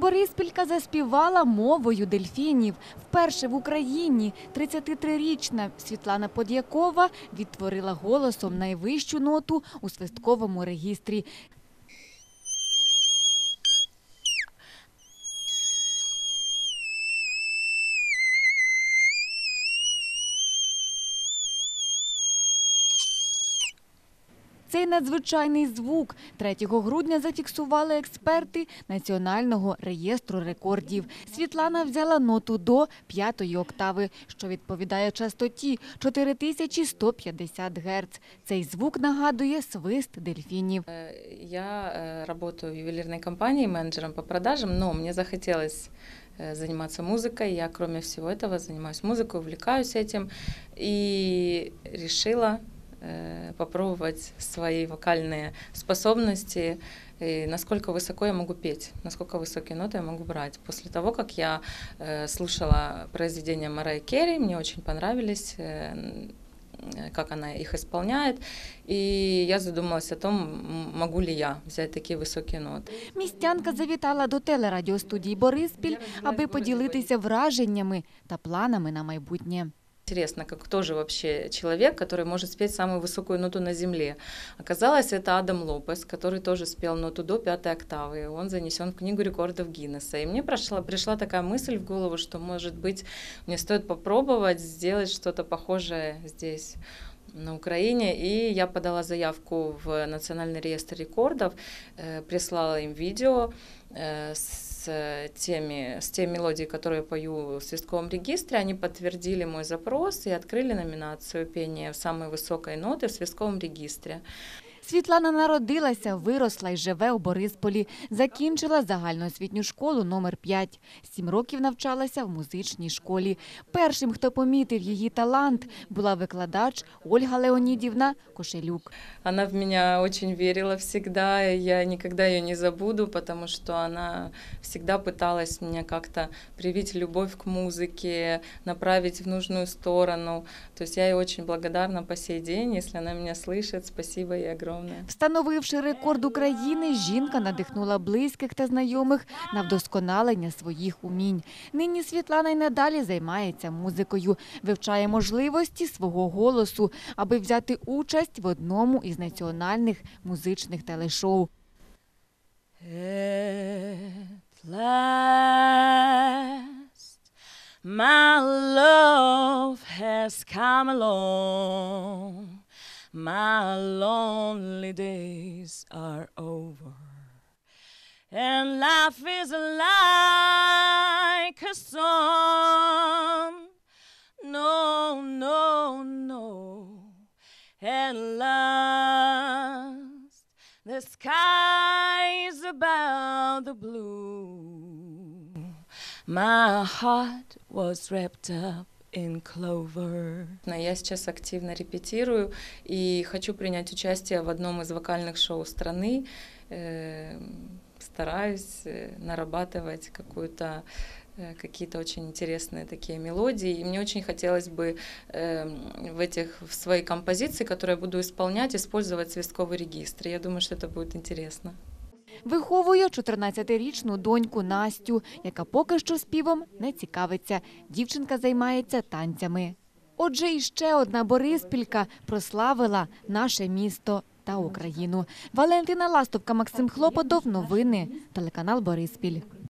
Бориспілька заспівала мовою дельфінів. Вперше в Україні 33-річна Світлана Под'якова відтворила голосом найвищу ноту у свистковому регістрі. Цей надзвичайний звук 3 грудня зафіксували експерти Національного реєстру рекордів. Світлана взяла ноту до п'ятої октави, що відповідає частоті 4150 Гц. Цей звук нагадує свист дельфінів. Э, Я э, работаю в ювелирной компании менеджером по продажам, но мне захотелось э, заниматься музыкой. Я, кроме всего этого, занимаюсь музыкой, увлекаюсь этим и решила э, попробовать свои вокальные способности и насколько высоко я могу петь, насколько высокие ноты я могу брать. После того, как я э, слушала произведения Марай Керри, мне очень понравились, э, н- э, как она их исполняет, и я задумалась о том, м- могу ли я взять такие высокие ноты. Містянка завітала до телерадіостудії Бориспіль, аби поділитися враженнями та планами на майбутнє. Интересно, как кто же вообще человек, который может спеть самую высокую ноту на земле. Оказалось, это Адам Лопес, который тоже спел ноту до пятой октавы. Он занесен в книгу рекордов Гиннесса. И мне прошла, пришла такая мысль в голову, что, может быть, мне стоит попробовать сделать что-то похожее здесь на Украине, и я подала заявку в Национальный реестр рекордов, э, прислала им видео э, с теми, с теми мелодией, которые я пою в свистковом регистре, они подтвердили мой запрос и открыли номинацию пения самой высокой ноты в свистковом регистре. Світлана народилася, виросла і живе у Борисполі. Закінчила загальноосвітню школу номер 5 Сім років навчалася в музичній школі. Першим, хто помітив її талант, була викладач Ольга Леонідівна Кошелюк. Она в меня очень верила всегда, и я никогда ее не забуду, потому что она всегда пыталась меня как-то привить любовь к музыке, направить в нужную сторону. То есть я ей очень благодарна по сей день, если она меня слышит. Спасибо ей огромное. Встановивши рекорд України, жінка надихнула близьких та знайомих на вдосконалення своїх умінь. Нині Світлана й надалі займається музикою, вивчає можливості свого голосу, аби взяти участь в одному із національних музичних телешоу. My love has come along. My lonely days are over. And life is like a song. No, no, no. At last, the sky's about the blue. My heart was wrapped up in clover. Я сейчас активно репетирую и хочу принять участие в одном из вокальных шоу страны. Э, Стараюсь э, нарабатывать какую-то э, какие-то очень интересные такие мелодии. И мне очень хотелось бы э, в этих в своей композиции, которую я буду исполнять, использовать свистковый регистр. Я думаю, что это будет интересно. Виховує 14-річну доньку Настю, яка поки що співом не цікавиться. Дівчинка займається танцями. Отже, іще одна Бориспілька прославила наше місто та Україну. Валентина Ластовка, Максим Хлопотов. Новини. Телеканал Бориспіль.